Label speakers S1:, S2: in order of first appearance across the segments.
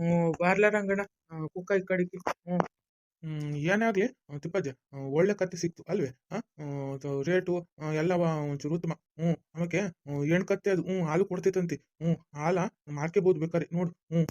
S1: ಹ್ಞೂ ಬಾರ್ಲ ರಂಗಣ್ಣ. ಆ, ಕುಕ್ಕ ಈ ಕಡೆಗೆ ಹ್ಞೂ ಏನೇ ಆಗಲಿ ತಿಪ್ಪಜ್ಜ ಒಳ್ಳೆ ಕತ್ತೆ ಸಿಕ್ತು ಅಲ್ವೇ? ಹಾಂ ರೇಟು ಎಲ್ಲ ಒಂಚೂರು ಉತ್ತಮ. ಹ್ಞೂ ಆಮೇಲೆ ಹೆಣ್ ಕತ್ತೆ ಅದು ಹ್ಞೂ ಹಾಲು ಕೊಡ್ತೈತಂತಿ. ಹ್ಞೂ ಹಾಲ ಮಾರ್ಕೆಬೋದು ಬೇಕಾರೆ ನೋಡು. ಹ್ಞೂ.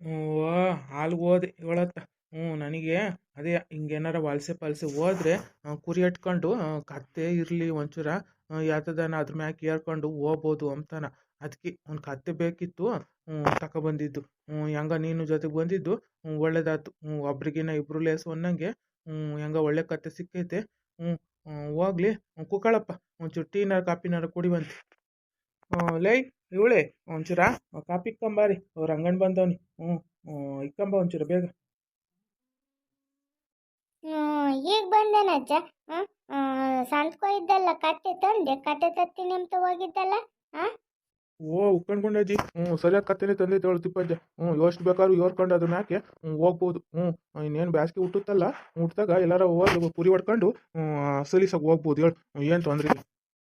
S1: ಓ ಹಾಲು ಹೋದೆ ಇವಳತ್ತ. ಹ್ಞೂ ನನಗೆ ಅದೇ ಹಿಂಗೇನಾರ ವಲಸೆ ಪಾಲ್ಸೆ ಹೋದ್ರೆ ಕುರಿ ಇಟ್ಕೊಂಡು ಕತ್ತೆ ಇರಲಿ ಒಂಚೂರ ಯಾತದನ ಅದ್ರ ಮ್ಯಾಗ ಏರ್ಕೊಂಡು ಹೋಗ್ಬೋದು ಅಂತಾನ. ಅದಕ್ಕೆ ಒಂದು ಕತ್ತೆ ಬೇಕಿತ್ತು ಹ್ಞೂ ತಗೊಬಂದಿದ್ದು ಹ್ಞೂ ಹೆಂಗ ನೀನು ಜೊತೆಗೆ ಬಂದಿದ್ದು ಒಳ್ಳೇದಾಯ್ತು. ಹ್ಞೂ ಒಬ್ರಿಗಿನ್ನ ಇಬ್ರು ಲೇಸು ಹ್ಞೂ ಹೆಂಗ ಒಳ್ಳೆ ಕತ್ತೆ ಸಿಕ್ಕೈತೆ. ಹ್ಞೂ ಹೋಗ್ಲಿ ಕುಕ್ಕಳಪ್ಪ ಒಂಚೂರು ಟೀನಾರ ಕಾಪಿನಾರ ಹ್ಞೂ ಲೈ, ಇವಳೆ ಒಂಚೂರ ಕಾಪಿ ಇಕ್ಕಂಬಾರಿ ಅವ್ರ ಅಂಗಣ್ ಬಂದವನಿ. ಹ್ಞೂ ಇಕ್ಕಂಬ ಒಂಚೂರ ಬೇಗ.
S2: ಈಗ ಬಂದೇನಜ್ಜ ಸಂತ್ಕೋ ಇದ್ದಲ್ಲ, ಕಟ್ಟೆ ತಂದೆ, ಕಟ್ಟೆ ತತ್ತೀನಿ ಅಂತ ಹೋಗಿದ್ದಲ್ಲ?
S1: ಓ ಉಕ್ಕಂಡ್ಕೊಂಡಜ್ಜಿ ಹ್ಞೂ ಸರಿಯಾಗಿ ಕತ್ತೆನೇ ತಂದೆ ಅವಳು ತಿಪ್ಪಜ್ಜ. ಹ್ಞೂ ಎಷ್ಟು ಬೇಕಾದ್ರೂ ಯೋರ್ಕೊಂಡು ಅದನ್ನ ಹಾಕಿ. ಹ್ಞೂ ಹೋಗ್ಬೋದು. ಹ್ಞೂ ಇನ್ನೇನು ಬ್ಯಾಸ್ಗೆ ಹುಟ್ಟುತ್ತಲ್ಲ ಹುಟ್ಟಿದಾಗ ಎಲ್ಲಾರ ಹೋಗಿ ಕುರಿ ಹೊಡ್ಕೊಂಡು ಸಲೀಸಾಗಿ ಹೋಗ್ಬೋದು ಹೇಳು. ಏನು ತೊಂದ್ರೆ ಇಲ್ಲ.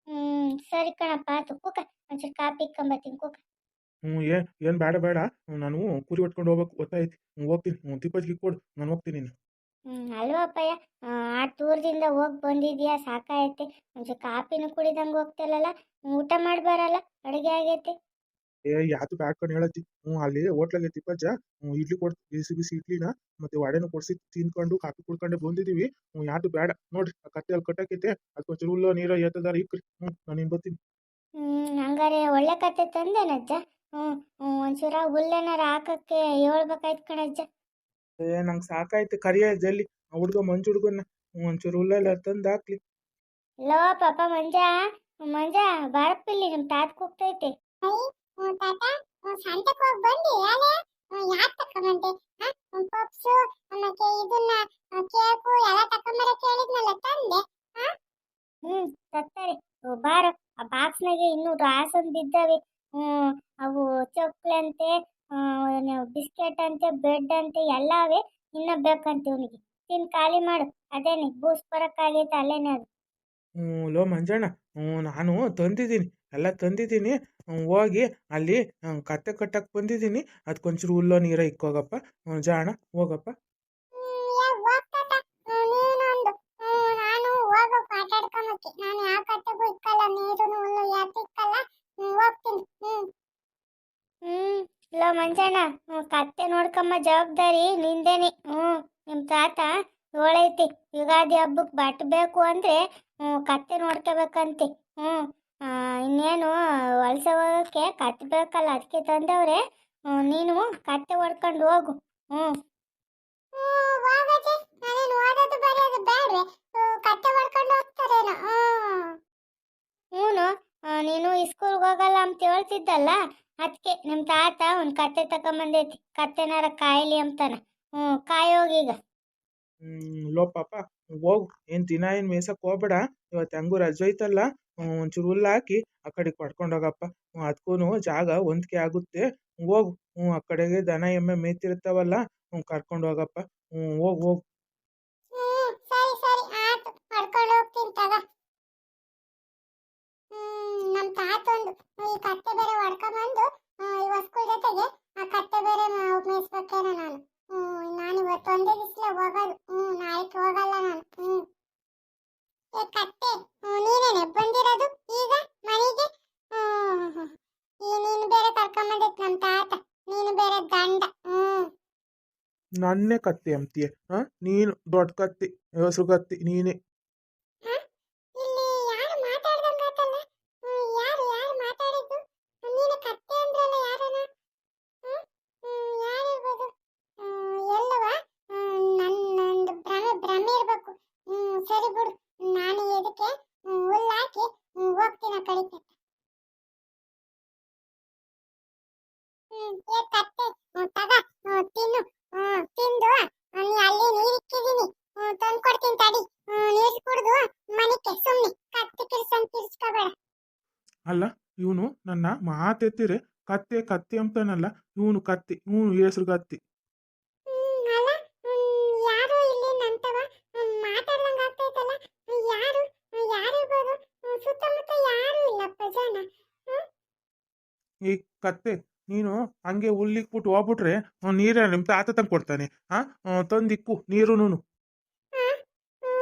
S2: ಹ್ಮ್ ಸರಿ ಕಣಪ್ಪ ಆತು ಕುಕ ಒಂಚೂರು ಕಾಪಿ ಇಕ್ಕೊಂಬತ್ತೀನಿ ಕೂಕ
S1: ಹ್ಞೂ ಏನು ಏನು ಬೇಡ ಬೇಡ. ನಾನು ಕುರಿ ಹೊಡ್ಕೊಂಡು ಹೋಗ್ಬೇಕು ಗೊತ್ತಾಯ್ತು. ಹ್ಞೂ ಹೋಗ್ತೀನಿ. ಹ್ಞೂ ತಿಪ್ಪಜ್ಜಿಗೆ ಕೊಡು ನಾನು ಹೋಗ್ತೀನಿ ಇನ್ನು.
S2: ಹ್ಮ್ ಅಲ್ವಪ್ಪಯ್ಯ ಆ ಟೂರ್ದಿಂದ ಹೋಗಿ ಬಂದಿದ್ಯಾ? ಸಾಕಾಯತ್ತೆ ಒಂಚೂರು ಕಾಪಿನೂ ಕುಡಿದಂಗೆ ಹೋಗ್ತಿಲ್ಲಲ್ಲ ಊಟ ಮಾಡ್ಬಾರಲ್ಲ? ಅಡುಗೆ ಆಗೈತೆ.
S1: ಏ ಯಾತು ಬ್ಯಾಡ್ಕೊಂಡು ಹೇಳತ್ತಿ. ಹ್ಞೂ ಅಲ್ಲಿ ಹೋಟ್ಲಲ್ಲಿ ತಿಪ್ಪಜ್ಜ ಹ್ಞೂ ಇಡ್ಲಿ ಕೊಡ್ ಬಿಸಿ ಬಿಸಿ ಇಡ್ಲಿನ ಮತ್ತೆ ವಡೆನೂ ಕೊಡ್ಸಿ ತಿನ್ಕೊಂಡು ಕಾಫಿ ಕುಡ್ಕೊಂಡು ಬಂದಿದ್ದೀವಿ. ಹ್ಞೂ ಯಾತು ಬೇಡ ನೋಡ್ರಿ ಆ ಕತ್ತೆ ಅಲ್ಲಿ ಕಟ್ಟಕೈತೆ. ಅದಕ್ಕೊಂಚೂರು ಹುಲ್ಲೋ ನೀರೋ ಏತದಾರ ಇಕ್ರಿ. ಹ್ಞೂ ನಾನು ಇನ್ನು ಬರ್ತೀನಿ.
S2: ಹ್ಮ್ ಹಂಗಾರೆ ಒಳ್ಳೆ ಕತೆ ತಂದೇನಜ್ಜ ಹ್ಮ್ ಹ್ಞೂ ಒಂಚೂರ ಹುಲ್ಲೇನಾರ ಹಾಕಕ್ಕೆ ಹೇಳ್ಬೇಕಾಯ್ತು ಕಣಜ್ಜ.
S1: ಏ ನಂಗೆ ಸಾಕಾಯ್ತು. ಕರಿಯ ಜಲ್ಲಿ ಆ ಹುಡ್ಗ ಮಂಜು ಹುಡ್ಗನ್ನ ಒಂಚೂರು ಹುಲ್ಲೆಲ್ಲ ತಂದು ಹಾಕ್ಲಿ.
S2: ಲೋ ಪಾಪ ಮಂಜ ಮಂಜ ಬಾರಪ್ಪಿಲ್ಲಿ ನಿಮ್ ತಾತ ಕೂಗ್ತೈತೆ ತಾತ ಸಂತಕ್ಕೆ ಹೋಗಿ ಬಂದಿ? ಯಾಲೆ ಯಾಕೆ ತಕೊಂಬಂದೆ? ಪಪ್ಸು ಮತ್ತೆ ಇದನ್ನ ಕೇಕು ಎಲ್ಲ ತಕೊಂಬರಕ್ಕೆ ಹೇಳಿದ್ನಲ್ಲ ತಂದೆ? ಹ್ಮ್ ಓ, ಬಾರೋ ಆ ಬಾಕ್ಸ್ನಾಗೆ ಇನ್ನೂ ರಾಸನ್ ಬಿದ್ದಾವೆ. ಅವು ಚೊಕ್ಲೆ ಅಂತೆ ಬಿಸ್ಕೆಟ್ ಅಂತೆ, ಬ್ರೆಡ್ ಅಂತೆ, ಎಲ್ಲವೇ ಇನ್ನ ಬೇಕಂತೆ ತಿನ್ ಖಾಲಿ ಮಾಡು, ಅದೇನೆ ಬೂಸ್ ಬರಕ್ಕಾಗೈತೆ ಅಲ್ಲೇನೆ ಅದು.
S1: ಹ್ಞೂ, ಲೋ ಮಂಜಣ್ಣ, ಹ್ಞೂ, ನಾನು ತಂದಿದ್ದೀನಿ, ಎಲ್ಲ ತಂದಿದ್ದೀನಿ ಹೋಗಿ ಅಲ್ಲಿ ಕತ್ತೆ ಕಟ್ಟಕ್ಕೆ ಬಂದಿದ್ದೀನಿ ಅದಕ್ಕೊಂಚೂರು ಹುಲ್ಲೋ ನೀರ ಇಕ್ಕೋಗಪ್ಪ ಜಾಣ, ಹೋಗಪ್ಪ.
S2: ಮಂಜಣ್ಣ ಕತ್ತೆ ನೋಡ್ಕಮ್ಮ ಜವಾಬ್ದಾರಿ ನಿಂದೇನೆ. ಹ್ಞೂ ನಿಮ್ಮ ತಾತ ಏಳೈತಿ ಯುಗಾದಿ ಹಬ್ಬಕ್ಕೆ ಬಟ್ ಬೇಕು ಅಂದ್ರೆ ಹ್ಞೂ ಕತ್ತೆ ನೋಡ್ಕೋಬೇಕಂತೆ. ಹ್ಞೂ ಇನ್ನೇನು ವಲಸೆ ಹೋಗಕ್ಕೆ ಕತ್ತೆ ಬೇಕಲ್ಲ ಅದಕ್ಕೆ ತಂದವ್ರೆ ನೀನು ಕತ್ತೆ ಹೊಡ್ಕೊಂಡು ಹೋಗು. ಹೋಗ್ತಾರೇನೋ? ಹ್ಞೂ ನೀನು ಇಸ್ಕೂಲ್ಗೆ ಹೋಗಲ್ಲ ಅಂತ ಹೇಳ್ತಿದ್ದಲ್ಲ ಅದಕ್ಕೆ ನಮ್ಮ ತಾತ ಒಂದು ಕತ್ತೆ ತಗೊಂಬಂದೈತಿ. ಕತ್ತೆನಾರ ಕಾಯಲಿ ಅಂತಾನ. ಹ್ಞೂ ಕಾಯೋಗೀಗ
S1: ಲೋ ಪಾಪ, ಹೋಗು. ಏನು ದಿನ ಏನು ಮೇಯ್ಸಕ್ಕೆ ಹೋಗ್ಬೇಡ. ಇವತ್ತು ಹೆಂಗೂ ರಜೆ ಐತಲ್ಲ ಒಂಚೂರು ಹುಲ್ಲು ಹಾಕಿ ಆ ಕಡೆಗೆ ಪಡ್ಕೊಂಡೋಗಪ್ಪ ಅದಕ್ಕೂ ಜಾಗ ಹೊಂದಿಕೆ ಆಗುತ್ತೆ. ಹೋಗು. ಹ್ಞೂ ಆ ಕಡೆಗೆ ದನ ಎಮ್ಮೆ ಮೇಯ್ತಿರ್ತಾವಲ್ಲ ಹ್ಞೂ ಕರ್ಕೊಂಡು ಹೋಗಪ್ಪ. ಹ್ಞೂ ಹೋಗು ಹೋಗು.
S2: ಈ ಕತ್ತೆ ಬೇರೆ ಹೊಡ್ಕೊಂಬಂದು ಈ ಹೊಸ್ಕುಲ್ ಜೊತೆಗೆ ಆ ಕತ್ತೆ ಬೇರೆ ಮೇಯಿಸ್ಬೇಕೇನೋ ನಾನು. ಹ್ಮ್, ನಾನು ಇವತ್ತು ಒಂದೇ ದಿವಸ ಹೋಗೋದು. ಹ್ಮ್ ನಾಳೆಗೆ ಹೋಗಲ್ಲ ನಾನು. ಹ್ಮ್. ಏ ಕತ್ತೆ ನೀನೇನೆ ಬಂದಿರೋದು ಈಗ, ಮನೆಗೆ? ಈ ನೀನು ಬೇರೆ ಕರ್ಕೊಂಬಂದೈತ್ ನಮ್ಮ ತಾತ, ನೀನು ಬೇರೆ ದಂಡ ಹ್ಮ್.
S1: ನನ್ನೇ ಕತ್ತಿ ಅಂತೀಯ ಹಾಂ ನೀನು ದೊಡ್ಡ ಕತ್ತಿ, ಹೆಸರು ಕತ್ತಿ, ನೀನೇ
S2: ಇಲ್ಲಿ ಯಾರು ಮಾತಾಡ್ದಂಗಾತಲ್ಲ ಹ್ಮ್, ಯಾರು ಯಾರು ಮಾತಾಡಿದ್ದು ನೀನು ಕತ್ತೆ ಅಂದ್ರಲ್ಲ ಯಾರನ ಹ್ಮ್? ಹ್ಮ್, ಯಾರಿರ್ಬೋದು ಹ್ಮ್, ಎಲ್ಲವ ಹ್ಮ್, ನನ್ ನಂದು ಭ್ರಮೆ ಭ್ರಮೆ ಇರ್ಬೇಕು ಹ್ಮ್ ಸರಿ ಬಿಡು ನಾನು ಇದಕ್ಕೆ ಹ್ಮ್, ಹುಲ್ಲು ಹಾಕಿ ಹ್ಮ್, ಹೋಗ್ತೀನಿ ಆ ಕಡೆಗೆ ಕತ್ತೆ ಹ್ಮ್, ತಗ ತಿನ್ನು ತಿಂದು ನೀ ಅಲ್ಲಿ ನೀರು ಇಕ್ಕಿದೀನಿ. ತಂದು ಕೊಡ್ತೀನಿ ತಡಿ. ನೀರು ಕುಡ್ದು ಮನೆಗೆ ಸುಮ್ಮನೆ ಕತ್ತಿ ಕಿರ್ಸಂಗ್ ಕಿರ್ಸ್ಕೋಬೇಡ.
S1: ಅಲ್ಲ ಇವನು ನನ್ನ ಮಾತೆತ್ತಿರೆ ಕತ್ತೆ ಕತ್ತೆ ಅಂತಾನಲ್ಲ ಇವನು ಕತ್ತಿ ಇವನು ಹೆಸರು ಕತ್ತಿ. ಈ ಕತ್ತೆ ನೀನು ಹಂಗೆ ಹುಲ್ಲಿಕ್ಬಿಟ್ಟು ಹೋಗ್ಬಿಟ್ರೆ ನೀರ ನಿಮ್ಮ ತಾತ ತಂದು ಕೊಡ್ತಾನೆ ಹಾ ತಂದಿಕ್ಕು ನೀರುನು
S2: ಆ, ಆ,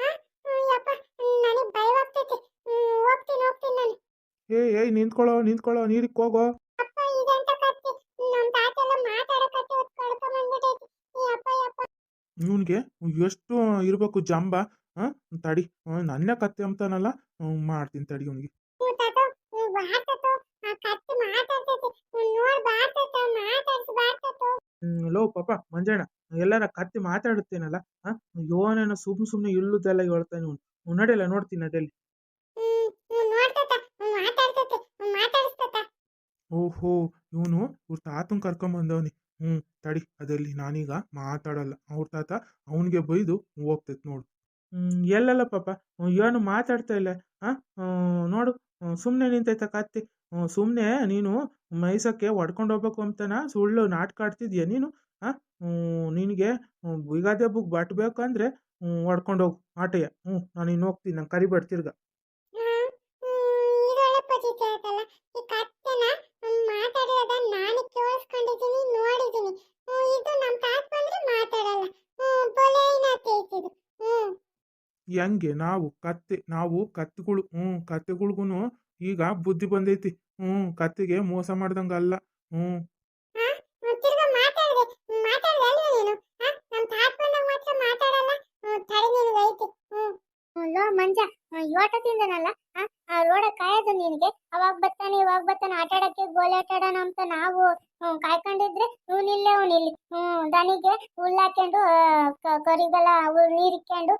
S2: ಆ,
S1: ಏಯ್ ಏಯ್ ನಿಂತ್ಕೊಳ್ಳೋ ನಿಂತ್ಕೊಳ್ಳೋ ನೀರಿಗೆ ಹೋಗೋ
S2: ಅಪ್ಪ ಇದೆಂತ ಕತ್ತೆ ನಮ್ಮ ತಾತ ಎಲ್ಲ ಮಾತಾಡೋ ಕತ್ತೆ ಹೊತ್ತು ಕಳ್ಕೊಂಬಂದ್ಬಿಟ್ಟೈತಿ ಈ ಅಪ್ಪ ಯಪ್ಪ
S1: ಇವನ್ಗೆ ಎಷ್ಟು ಇರಬೇಕು ಜಂಬ ಹಾಂ ತಡಿ ನನ್ನ ಕತ್ತೆ ಅಂತಾನಲ್ಲ ಮಾಡ್ತೀನಿ ತಡಿ ಅವನಿಗೆ. ಲೋ ಪಾಪ ಮಂಜಣ್ಣ ಎಲ್ಲಾರ ಕತ್ತಿ ಮಾತಾಡುತ್ತೇನಲ್ಲ ಹಾಂ ಯೋನೇನೋ ಸುಮ್ ಸುಮ್ಮನೆ ಇಲ್ಲುದೆಲ್ಲ ಹೇಳ್ತಾನೆ ಇವನು ನಡೆಯಲ್ಲ ನೋಡ್ತೀನಿ ನಡೆಯಲ್ಲಿ. ಓಹೋ ಇವನು ಇವ್ರ ತಾತನ್ ಕರ್ಕೊಂಬಂದವನಿ. ಹ್ಞೂ ತಡಿ, ಅದರಲ್ಲಿ ನಾನೀಗ ಮಾತಾಡಲ್ಲ. ಅವ್ರ ತಾತ ಅವನಿಗೆ ಬೈದು ಹೋಗ್ತೈತೆ ನೋಡು. ಎಲ್ಲಲ್ಲ ಪಾಪ? ಏನು ಮಾತಾಡ್ತಾ ಇಲ್ಲ. ಹಾಂ ನೋಡು ಸುಮ್ಮನೆ ನಿಂತೈತ ಕತ್ತಿ. ಸುಮ್ಮನೆ ನೀನು ಮೈಸಕ್ಕೆ ಹೊಡ್ಕೊಂಡು ಹೋಗ್ಬೇಕು ಅಂತನ? ಸುಳ್ಳು ನಾಟಕ ಆಡ್ತಿದ್ಯಾ ನೀನು? ಹಾಂ ನಿನಗೆ ಯುಗಾದಿ ಹಬ್ಬಕ್ಕೆ ಬಟ್ಬೇಕಂದ್ರೆ ಹೊಡ್ಕೊಂಡು ಹೋಗು. ಆಟಯ್ಯ ಹ್ಞೂ ನಾನು ಇನ್ನು ಹೋಗ್ತೀನಿ ನಂಗೆ ಕರಿಬೇಡ ತಿರ್ಗ
S2: ಹ್ಮ್, ಹ್ಮ್, ಇದೊಳ್ಳೆ ಪಚಿತ ಆಯ್ತಲ್ಲ ಈ ಕತ್ತೆನ ಹ್ಮ್, ಮಾತಾಡಿರೋದ ನಾನು ಕೇಳಿಸ್ಕೊಂಡಿದ್ದೀನಿ ನೋಡಿದ್ದೀನಿ ಹ್ಮ್, ಇದು ನಮ್ಮ ತಾತ ಬಂದ್ರೆ ಮಾತಾಡಲ್ಲ ಹ್ಮ್ ಬೊಲೆನಾತೆ ಐತಿದು ಹ್ಮ್
S1: ಹೆಂಗೆ ನಾವು ಕತ್ತೆ, ನಾವು ಕತ್ತೆಗಳು, ಹ್ಞೂ ಕತ್ತೆಗಳ್ಗೂ ಈಗ ಬುದ್ಧಿ ಬಂದೈತಿ. ಹ್ಞೂ ಕತ್ತೆಗೆ ಮೋಸ ಮಾಡ್ದಂಗಲ್ಲ ಹ್ಞೂ.
S2: ಮಂಜ ಯೋಟದಿಂದನಲ್ಲ ರೋಡ ಕಾಯೋದು ನಿನಗೆ? ಅವಾಗ ಬರ್ತಾನೆ ಇವಾಗ ಬರ್ತಾನೆ ಆಟ ಆಡಕ್ಕೆ ಅಂತ ನಾವು ಕಾಯ್ಕೊಂಡಿದ್ರೆ ಇವ್ನು ಇಲ್ಲೇ, ಅವ್ನು ಇಲ್ಲಿ. ಹ್ಮ್ ದನಿಗೆ ಹುಲ್ಲಾಕೊಂಡು ಕರಿಗೆಲ್ಲ ನೀರಿಕ್ಕೊಂಡು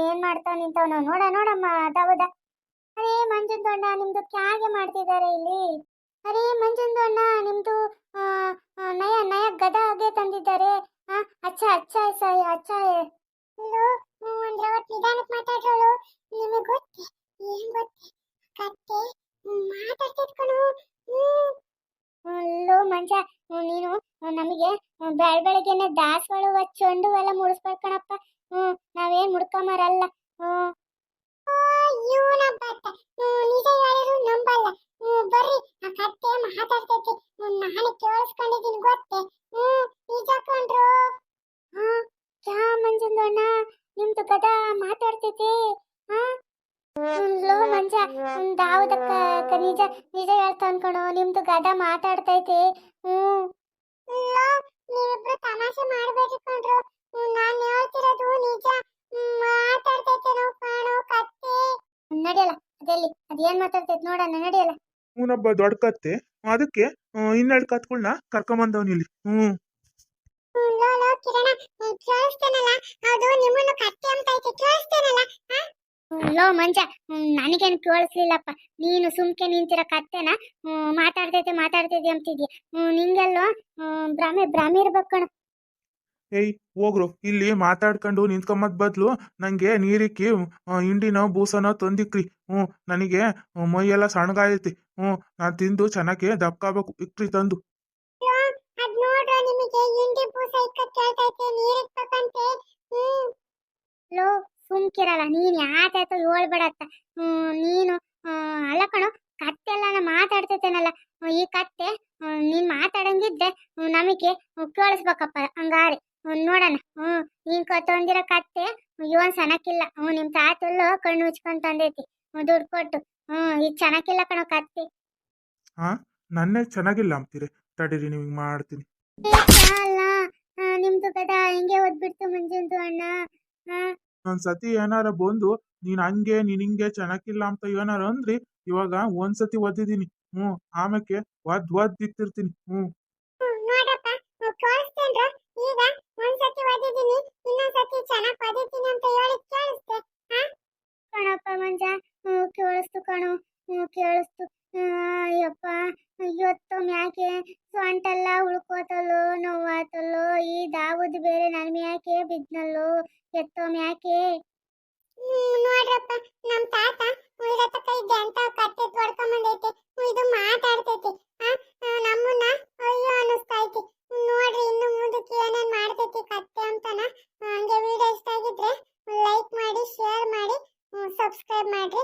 S2: ಏನ್ ಮಾಡ್ತಾವ ನಿಂತವನು? ನೋಡ, ನೋಡಮ್ಮ, ದಾವದ. ಅರೇ ಮಂಜುನ್ ದೊಡ್ಡ ನಿಮ್ದು ಕ್ಯಾಗೆ ಮಾಡ್ತಿದ್ದಾರೆ ಇಲ್ಲಿ. ಅರೇ ಮಂಜುನ್ ದೊಣ್ಣ ನಿಮ್ದು ನಯ ನಯ ಗದ ಹಾಗೆ ತಂದಿದ್ದಾರೆ ಅಚ್ಚ ಅಚ್ಚ, ಸೈ, ಅಚ್ಚ. ಇಲ್ಲೋ ಅಂದ್ರೆ ಒಟ್ಟು ನಿಧಾನಕ್ಕೆ ಮಾತಾಡೋಳು ನಿಮಗೆ ಗೊತ್ತೇ? ಏನ್ ಗೊತ್ತೇ? ಕತ್ತೆ ಮಾತಾಡ್ತಿದ್ ಅಲ್ಲೋ ಮಂಜ ನೀನು ನಮಗೆ ಬೆಳ ಬೆಳಗ್ಗೆನೆ ದಾಸವಾಳ ಚೆಂಡು ಎಲ್ಲ ಮುಡಿಸ್ಬೇಕ್ ಕಣಪ್ಪ. ಹ್ಮ್ ನಾವೇನ್ ಮುಡ್ಕೊಂಬರಲ್ಲ. ಹ್ಮ್. ಇವನಬ್ಬತ್ತ ನಿಜ ಹೇಳಿದ್ರು ನಂಬಲ್ಲ. ಹ್ಮ್, ಬರ್ರಿ ಆ ಕತ್ತೆ ಮಾತಾಡ್ತೈತಿ. ಹ್ಮ್, ನಾನು ಕೇಳಿಸ್ಕೊಂಡಿದ್ದೀನಿ ಗೊತ್ತೇ? ಹ್ಮ್ ನಿಜ ಕಣ್ರು. ಹಾ ಚಾ ಮಂಜಂದಣ್ಣ ನಿಮ್ದು ಗದ ಮಾತಾಡ್ತೈತಿ? ಹಾ ಲೋ ಮಂಜ ದಾವದಕ್ಕ ಕ- ನಿಜ ನಿಜ ಹೇಳ್ತಾ ಅನ್ಕೊಂಡು ನಿಮ್ದು ಗದ ಮಾತಾಡ್ತೈತಿ ಹ್ಮ್. ನೀವಿಬ್ರು ತಮಾಷೆ ಮಾಡ್ಬೇಡ್ರಿ ಕಣ್ರು. ನಾನು ಹೇಳ್ತಿರೋದು ನಿಜ ಹ್ಮ್, ಮಾತಾಡ್ತೈತೆ ನಾವು ಕಾಣೋ ಕತ್ತೆ. ನಡೆಯಲ್ಲ ಅದೆಲ್ಲಿ ಅದೇನ್ ಮಾತಾಡ್ತೈತೆ ನೋಡೋಣ ನಡೆಯಲ್ಲ.
S1: ಇವನೊಬ್ಬ ದೊಡ್ಡ ಕತ್ತೆ. ಅದಕ್ಕೆ ಇನ್ನೆರಡು ಕತ್ಗಳನ್ನ ಕರ್ಕೊಂಬಂದವನಿ ಇಲ್ಲಿ ಹ್ಞೂ
S2: ಲೋ ಲೋ ಕಿರಣ ಹ್ಮ್, ಕೇಳಿಸ್ತೇನಲ್ಲ? ಅದು ನಿಮ್ಮನ್ನು ಕತ್ತೆ ಅಂತ ಐತೆ ಕೇಳಿಸ್ತೇನಲ್ಲ? ಲೋ ಮಂಜ ನನಗೇನು ಕೇಳಿಸ್ಲಿಲ್ಲಪ್ಪ. ನೀನು ಸುಮ್ಕೆ ನಿಂತಿರೋ ಕತ್ತೆನ ಮಾತಾಡ್ತೈತೆ ಮಾತಾಡ್ತೈತೆ ಅಂತಿದ್ಯ ನಿಂಗೆಲ್ಲೋ ಭ್ರಮೆ ಭ್ರಮೆ ಇರ್ಬೇಕು ಕಣ.
S1: ಏಯ್ ಹೋಗ್ರು. ಇಲ್ಲಿ ಮಾತಾಡ್ಕೊಂಡು ನಿಂತ್ಕೊಂಬದ್ ಬದ್ಲು ನಂಗೆ ನೀರಿಕ್ಕಿ ಹಿಂಡಿನೋ ಬೂಸನೋ ತಂದಿಕ್ರಿ. ಹ್ಞೂ ನನಗೆ ಮೈಯೆಲ್ಲ ಸಣ್ಣಗಾಯೈತಿ ಹ್ಞೂ ನಾನು ತಿಂದು ಚೆನ್ನಾಗಿ ದಪ್ಕಾಬೇಕು ಇಕ್ರಿ ತಂದು.
S2: ಲೋ, ಸುಮ್ಕಿರಲ್ಲ ನೀನ್ ಯಾತಾಯ್ತು ಹೇಳ್ಬೇಡತ್ತ ನೀನು ಅಲ್ಲ ಕಣೋ ಕತ್ತೆ ಎಲ್ಲ ಮಾತಾಡ್ತೈತೇನಲ್ಲ ಈ ಕತ್ತೆ ನೀನ್ ಮಾತಾಡಂಗಿದ್ದೆ ನಮಗೆ ಕೇಳಿಸ್ಬೇಕಪ್ಪ ಹಂಗಾರೆ. ನೋಡಣ. ಹ್ಮ್ ನೀನ್ ತಂದಿರೋ ಕತ್ತೆ ಇವನ್ ಸನಕ್ಕಿಲ್ಲ ಹ್ಮ್ ನಿಮ್ ತಾತಲ್ಲು ಕಣ್ಣು ಮುಚ್ಕೊಂಡ್ ತಂದೈತಿ. ದುಡ್ಡು ಕೊಟ್ಟು. ಹ್ಮ್ ಇದು ಚೆನ್ನಾಗಿಲ್ಲ ಕಣೋ ಕತ್ತೆ.
S1: ಹಾ ನನ್ನೇ ಚೆನ್ನಾಗಿಲ್ಲ ಅಂತೀರಿ ತಡೀರಿ ನಿಮಗೆ ಮಾಡ್ತೀನಿ.
S2: ಅಲ್ಲ ನಿಮ್ದು ಕದ ಹಿಂಗೆ ಓದ್ಬಿಡ್ತು ಮುಂಜಿಂದು ಅಣ್ಣ. ಹಾ
S1: ಒಂದ್ ಸತಿ ಏನಾರ ಬಂದು ನೀನ್ ಹಂಗೆ ನೀನ್ ಹಿಂಗೆ ಚೆನ್ನಾಗಿಲ್ಲ ಅಂತ ಏನಾರ ಅಂದ್ರಿ ಇವಾಗ ಒಂದ್ಸತಿ ಒದ್ದಿದ್ದೀನಿ. ಹ್ಮ್ ಆಮೇಕೆ ಒದ್ ಒದ್ ಇತ್ತಿರ್ತೀನಿ
S2: ಹ್ಮ್, ಒಂದ್ಸತಿ ಕೇಳಿಸ್ತೆ ಕಣೋ ಕೇಳಿಸ್ತು. ಅಯ್ಯಪ್ಪ ಇವತ್ತು ಮ್ಯಾಕೆ ಸೊಂಟೆಲ್ಲ ಉಳ್ಕೋತಲ್ಲೋ, ನೋವಾತಲ್ಲೋ, ಈ ದಾವದ್ ಬೇರೆ ನನ್ ಮ್ಯಾಕೆ ಬಿದ್ನಲ್ಲೋ, ಎತ್ತೋ ಮ್ಯಾಕೆ? ನೋಡ್ರಪ್ಪ, ನಮ್ ತಾತ ಉಳಿದತ್ತ ಕೈ ಅಂತ ಕಟ್ಟೆ ತೊಡ್ಕೊಂಬಂದೈತೆ ಇದು ಮಾತಾಡ್ತೈತಿ. ನಮ್ಮನ್ನ ಅಯ್ಯೋ ಅನಿಸ್ತೈತಿ ನೋಡ್ರಿ, ಇನ್ನು ಮುಂದಕ್ಕೆ ಏನೇನ್ ಮಾಡ್ತೈತಿ ಕತ್ತೆ ಅಂತನ, ಹಂಗೆ ವಿಡಿಯೋ ಇಷ್ಟ ಆಗಿದ್ರೆ ಲೈಕ್ ಮಾಡಿ ಶೇರ್ ಮಾಡಿ ಸಬ್ಸ್ಕ್ರೈಬ್ ಮಾಡ್ರಿ.